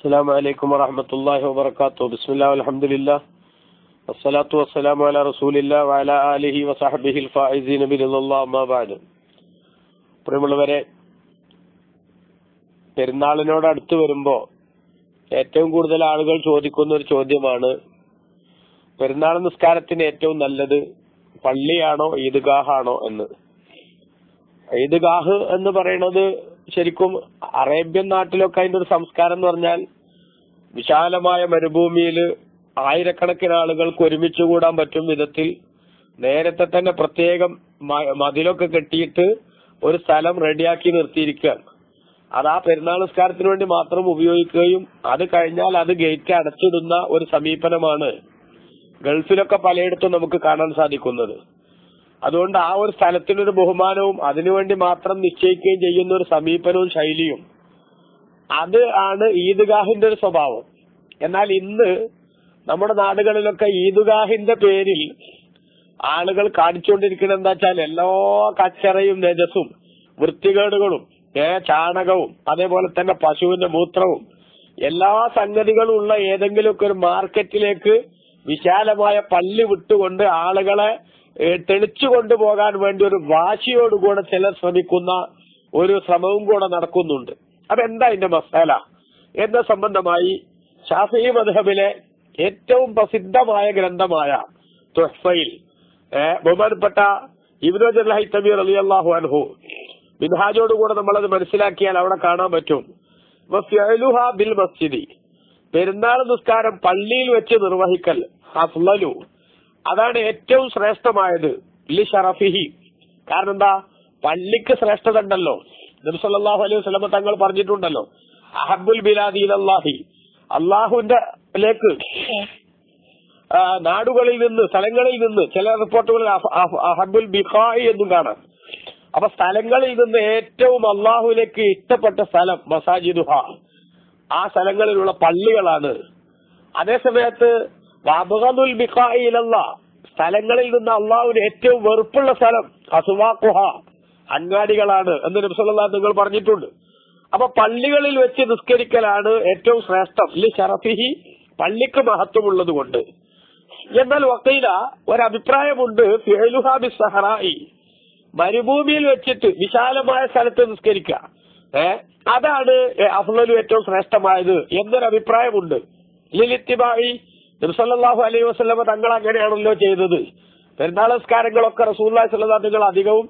السلام عليكم ورحمة الله وبركاته بسم الله والحمد لله والصلاة والسلام على رسول الله وعلى آله وصحبه الفائزين برضا الله أما بعد പ്രിയമുള്ളവരെ പെരുന്നാളിനോട് അടുത്ത് വരുമ്പോ ഏറ്റവും കൂടുതൽ ആളുകൾ ചോദിക്കുന്ന ഒരു ചോദ്യമാണ് പെരുന്നാൾ നിസ്കാരത്തിന് ഏറ്റവും നല്ലത് പള്ളിയാണോ ഈദ്ഗാഹാണോ എന്ന് ഈദ്ഗാഹ് എന്ന് പറയുന്നത് ശരിക്കും അറേബ്യൻ നാട്ടിലൊക്കെ അതിന്റെ ഒരു സംസ്കാരം എന്ന് പറഞ്ഞാൽ വിശാലമായ മരുഭൂമിയിൽ ആയിരക്കണക്കിന് ആളുകൾക്ക് ഒരുമിച്ച് കൂടാൻ പറ്റും വിധത്തിൽ നേരത്തെ തന്നെ പ്രത്യേകം മതിലൊക്കെ കെട്ടിയിട്ട് ഒരു സ്ഥലം റെഡിയാക്കി നിർത്തിയിരിക്കുകയാണ്. അത് ആ പെരുന്നാൾ നിസ്കാരത്തിന് വേണ്ടി മാത്രം ഉപയോഗിക്കുകയും അത് കഴിഞ്ഞാൽ അത് ഗേറ്റ് അടച്ചിടുന്ന ഒരു സമീപനമാണ് ഗൾഫിലൊക്കെ പലയിടത്തും നമുക്ക് കാണാൻ സാധിക്കുന്നത്. അതുകൊണ്ട് ആ ഒരു സ്ഥലത്തിനൊരു ബഹുമാനവും അതിനുവേണ്ടി മാത്രം നിശ്ചയിക്കുകയും ചെയ്യുന്ന ഒരു സമീപനവും ശൈലിയും. അത് ആണ് ഈദ്ഗാഹിന്റെ ഒരു സ്വഭാവം. എന്നാൽ ഇന്ന് നമ്മുടെ നാടുകളിലൊക്കെ ഈദ്ഗാഹിന്റെ പേരിൽ ആളുകൾ കാണിച്ചുകൊണ്ടിരിക്കുന്നത് എന്താ വെച്ചാൽ എല്ലാ കച്ചറയും രജസും വൃത്തികേടുകളും ഏ ചാണകവും അതേപോലെ തന്നെ പശുവിന്റെ മൂത്രവും എല്ലാ സംഗതികളും ഉള്ള ഏതെങ്കിലുമൊക്കെ ഒരു മാർക്കറ്റിലേക്ക് വിശാലമായ പള്ളി വിട്ടുകൊണ്ട് ആളുകളെ തെളിച്ചു കൊണ്ടുപോകാൻ വേണ്ടി ഒരു വാശിയോടുകൂടെ ചിലർ ശ്രമിക്കുന്ന ഒരു ശ്രമവും കൂടെ നടക്കുന്നുണ്ട്. അപ്പൊ എന്താ ഇതിന്റെ മസാല? എന്ന സംബന്ധമായി ഷാഫി മദ്ഹബിലെ ഏറ്റവും പ്രസിദ്ധമായ ഗ്രന്ഥമായ തുഹ്ഫയിൽ ബഹുമാനപ്പെട്ട ഇബ്നു തമീർ അലി അള്ളാഹു അൻഹു മിൻഹാജോടുകൂടെ നമ്മളത് മനസ്സിലാക്കിയാൽ അവിടെ കാണാൻ പറ്റും. ബിൽ മസ്ജിദി. പെരുന്നാൾ നിസ്കാരം പള്ളിയിൽ വെച്ച് നിർവഹിക്കൽ അഫ്ലലു അതാണ് ഏറ്റവും ശ്രേഷ്ഠമായത്. ലി ഷറഫിഹി. കാരണം എന്താ? പള്ളിക്ക് ശ്രേഷ്ഠത ഉണ്ടല്ലോ നബ്സല്ലാഹു അലൈഹി വസ്ലമ തങ്ങൾ പറഞ്ഞിട്ടുണ്ടല്ലോ. അഹബുൽ ബിലാദി അള്ളാഹി അള്ളാഹുവിന്റെ ലേക്ക് നാടുകളിൽ നിന്ന് സ്ഥലങ്ങളിൽ നിന്ന് ചില റിപ്പോർട്ടുകളിൽ അഹ- അഹ- അഹബുൽ ബിഹായി എന്നും കാണാം. അപ്പൊ സ്ഥലങ്ങളിൽ നിന്ന് ഏറ്റവും അള്ളാഹുവിലേക്ക് ഇഷ്ടപ്പെട്ട സ്ഥലം മസാജിദുഹ. ആ സ്ഥലങ്ങളിലുള്ള പള്ളികളാണ്. അതേസമയത്ത് സ്ഥലങ്ങളിൽ നിന്ന് അള്ളാഹുവിന് ഏറ്റവും വെറുപ്പുള്ള സ്ഥലം അസുവാഖുഹ അങ്ങാടികളാണ് എന്ന് നബ്സല്ലാ നിങ്ങൾ പറഞ്ഞിട്ടുണ്ട്. അപ്പൊ പള്ളികളിൽ വെച്ച് നിസ്കരിക്കലാണ് ഏറ്റവും ശ്രേഷ്ഠം. ലി ഷറഫിഹി പള്ളിക്ക് മഹത്വമുള്ളത് കൊണ്ട് എന്നാൽ വക്കീല ഒരഭിപ്രായമുണ്ട് ഫിഅലുഹാ സഹറായി. മരുഭൂമിയിൽ വെച്ചിട്ട് വിശാലമായ സ്ഥലത്ത് നിസ്കരിക്കുക. ഏ? അതാണ് അഫ്ലലു ഏറ്റവും ശ്രേഷ്ഠമായത് എന്നൊരു അഭിപ്രായമുണ്ട് ലിലിത്തിബായി നിർസല്ലാഹു അലൈഹി വസ്ലമ തങ്ങൾ അങ്ങനെയാണല്ലോ ചെയ്തത്. പെരുന്നാൾ നിസ്കാരങ്ങളൊക്കെ റസൂല്ലാ സല്ലാ തങ്ങൾ അധികവും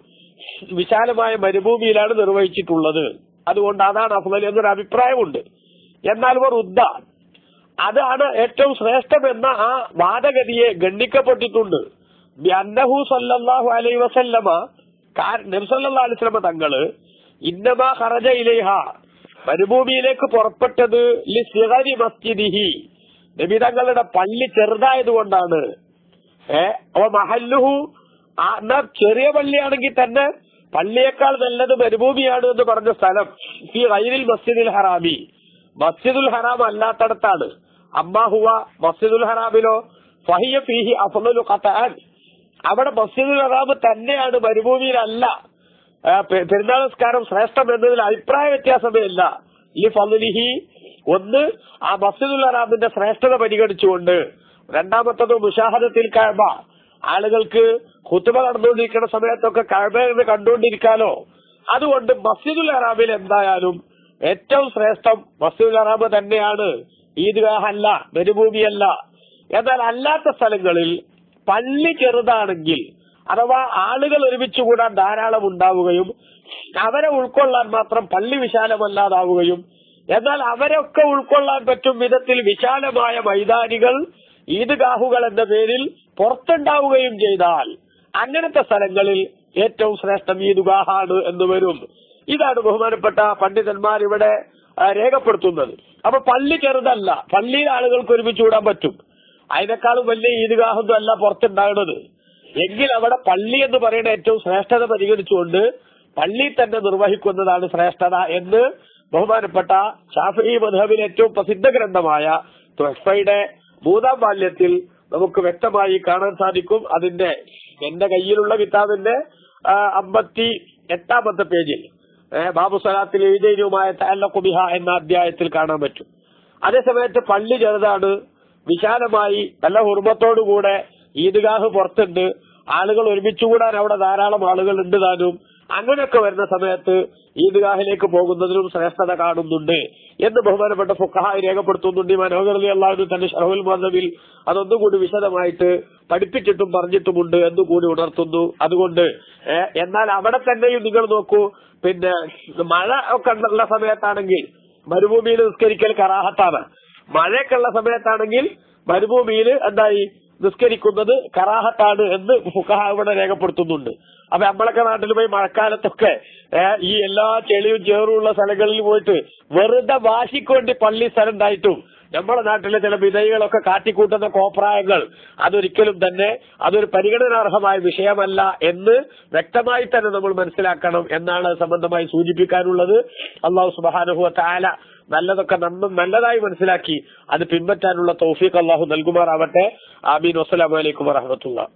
വിശാലമായ മരുഭൂമിയിലാണ് നിർവഹിച്ചിട്ടുള്ളത്. അതുകൊണ്ട് അതാണ് അഫ്ലൽ എന്നൊരു അഭിപ്രായമുണ്ട്. എന്നാൽ ഇവർ ഉദ്ദ അതാണ് ഏറ്റവും ശ്രേഷ്ഠമെന്ന ആ വാദഗതിയെ ഗണ്ണിക്കപ്പെട്ടിട്ടുണ്ട് അന്നഹു സല്ലാഹു അലൈഹി വസല്ലമ നബ്സല്ലാ അലിസ്ലമ തങ്ങൾ ഇന്നമാ ഹറജ ഇലൈഹ. മരുഭൂമിയിലേക്ക് പുറപ്പെട്ടത് മസ്ജിദിഹി. നബി തങ്ങളുടെ പള്ളി ചെറുതായതുകൊണ്ടാണ്. ഏ അപ്പൊ മഹല്ലുഹു എന്നാ ചെറിയ പള്ളിയാണെങ്കിൽ തന്നെ പള്ളിയേക്കാൾ നല്ലത് മരുഭൂമിയാണ് എന്ന് പറഞ്ഞ സ്ഥലം. ഈ ഗൈരിൽ മസ്ജിദുൽ ഹറാമി. മസ്ജിദുൽ ഹറാം അല്ലാത്തടത്താണ്. അമ്മാഹുവ മസ്ജിദുൽ ഹറാമിലോ ഫഹിയ ഫിഹി അഫലു ഖത്താൻ. അവിടെ മസ്ജിദുൽ ഹറാം തന്നെയാണ് മരുഭൂമിയിലല്ല. പെരുന്നാൾ നമസ്കാരം ശ്രേഷ്ഠം എന്നതിൽ അഭിപ്രായ വ്യത്യാസമേ ഇല്ല ഈ ഫലിഹി ഒന്ന് ആ മസ്ജിദുൽ ഹറാമിന്റെ ശ്രേഷ്ഠത പരിഗണിച്ചുകൊണ്ട് രണ്ടാമത്തത് മുഷാഹദത്തിൽ കഴബ ആളുകൾക്ക് കുത്തുമ നടന്നുകൊണ്ടിരിക്കുന്ന സമയത്തൊക്കെ കഴബ കണ്ടുകൊണ്ടിരിക്കാലോ. അതുകൊണ്ട് മസ്ജിദുൽ ഹറാമിൽ എന്തായാലും ഏറ്റവും ശ്രേഷ്ഠം മസ്ജിദുൽ ഹറാം തന്നെയാണ്. ഈദ്ഗാഹ് അല്ല മരുഭൂമിയല്ല. എന്നാൽ അല്ലാത്ത സ്ഥലങ്ങളിൽ പള്ളി ചെറുതാണെങ്കിൽ അഥവാ ആളുകൾ ഒരുമിച്ച് കൂടാൻ ധാരാളം ഉണ്ടാവുകയും അവരെ ഉൾക്കൊള്ളാൻ മാത്രം പള്ളി വിശാലമല്ലാതാവുകയും എന്നാൽ അവരൊക്കെ ഉൾക്കൊള്ളാൻ പറ്റും വിധത്തിൽ വിശാലമായ മൈതാനികൾ ഈദ്ഗാഹുകൾ എന്ന പേരിൽ പുറത്തുണ്ടാവുകയും ചെയ്താൽ അങ്ങനത്തെ സ്ഥലങ്ങളിൽ ഏറ്റവും ശ്രേഷ്ഠം ഈദ്ഗാഹാണ് എന്ന് വരും. ഇതാണ് ബഹുമാനപ്പെട്ട പണ്ഡിതന്മാർ ഇവിടെ രേഖപ്പെടുത്തുന്നത്. അപ്പൊ പള്ളി ചെറുതല്ല പള്ളിയിൽ ആളുകൾക്ക് ഒരുമിച്ച് കൂടാൻ പറ്റും. അതിനേക്കാളും വലിയ ഈദ്ഗാഹൊന്നും അല്ല പുറത്തുണ്ടാകുന്നത് എങ്കിൽ അവിടെ പള്ളി എന്ന് പറയുന്ന ഏറ്റവും ശ്രേഷ്ഠത പരിഗണിച്ചുകൊണ്ട് പള്ളി തന്നെ നിർവഹിക്കുന്നതാണ് ശ്രേഷ്ഠത എന്ന് ബഹുമാനപ്പെട്ട ഷാഫി മധബിന് ഏറ്റവും പ്രസിദ്ധ ഗ്രന്ഥമായ തുഹഫയുടെ മൂന്നാം ബാല്യത്തിൽ നമുക്ക് വ്യക്തമായി കാണാൻ സാധിക്കും. അതിന്റെ എന്റെ കയ്യിലുള്ള കിതാബിന്റെ അമ്പത്തി എട്ടാമത്തെ പേജിൽ ബാബു സലാത്തിൽ എഴുതേനുമായ തഅല്ലഖു ബിഹ എന്ന അധ്യായത്തിൽ കാണാൻ പറ്റും. അതേസമയത്ത് പള്ളി ചെറുതാണ്. വിശാലമായി നല്ല ഹുർമത്തോടുകൂടെ ഈദ്ഗാഹ് പുറത്തുണ്ട്. ആളുകൾ ഒരുമിച്ചുകൂടാൻ അവിടെ ധാരാളം ആളുകൾ ഉണ്ട് താനും. അങ്ങനെയൊക്കെ വരുന്ന സമയത്ത് ഈദ്ഗാഹിലേക്ക് പോകുന്നതിനും ശ്രേഷ്ഠത കാണുന്നുണ്ട് എന്ന് ബഹുമാനപ്പെട്ട ഫുക്കഹായി രേഖപ്പെടുത്തുന്നുണ്ട് ഈ മനോഹരലി അള്ളാഹു തന്റെ ഷറഹുൽ മദബിൽ അതൊന്നുകൂടി വിശദമായിട്ട് പഠിപ്പിച്ചിട്ടും പറഞ്ഞിട്ടുമുണ്ട് എന്നുകൂടി ഉണർത്തുന്നു. അതുകൊണ്ട് എന്നാൽ അവിടെ തന്നെയും നിങ്ങൾ നോക്കൂ പിന്നെ മഴ ഒക്കെ ഉള്ള സമയത്താണെങ്കിൽ മരുഭൂമിയിൽ നിസ്കരിക്കൽ കറാഹത്താണ്. മഴയൊക്കെ ഉള്ള സമയത്താണെങ്കിൽ മരുഭൂമിയിൽ എന്തായി? നിസ്കരിക്കുന്നത് കറാഹത്താണ് എന്ന് ഫുഖഹ ഇവിടെ രേഖപ്പെടുത്തുന്നുണ്ട്. അപ്പൊ നമ്മളൊക്കെ നാട്ടിൽ പോയി മഴക്കാലത്തൊക്കെ ഈ എല്ലാ ചെളിയും ചേറും ഉള്ള സ്ഥലങ്ങളിൽ പോയിട്ട് വെറുതെ വാശിക്കൊണ്ട് പള്ളി സ്ഥലം ഉണ്ടായിട്ടും നമ്മുടെ നാട്ടിലെ ചില വിധയികളൊക്കെ കാട്ടിക്കൂട്ടുന്ന കോപ്രായങ്ങൾ അതൊരിക്കലും തന്നെ അതൊരു പരിഗണനാർഹമായ വിഷയമല്ല എന്ന് വ്യക്തമായി തന്നെ നമ്മൾ മനസ്സിലാക്കണം എന്നാണ് സംബന്ധമായി സൂചിപ്പിക്കാനുള്ളത്. അള്ളാഹു സുബാനുഹു താല നല്ലതൊക്കെ നമ്മൾ നല്ലതായി മനസ്സിലാക്കി അത് പിൻപറ്റാനുള്ള തൗഫീഖ് അള്ളാഹു നൽകുമാറാവട്ടെ. ആമീൻ. വസ്സലാമലൈക്കും വറഹമത്തുള്ള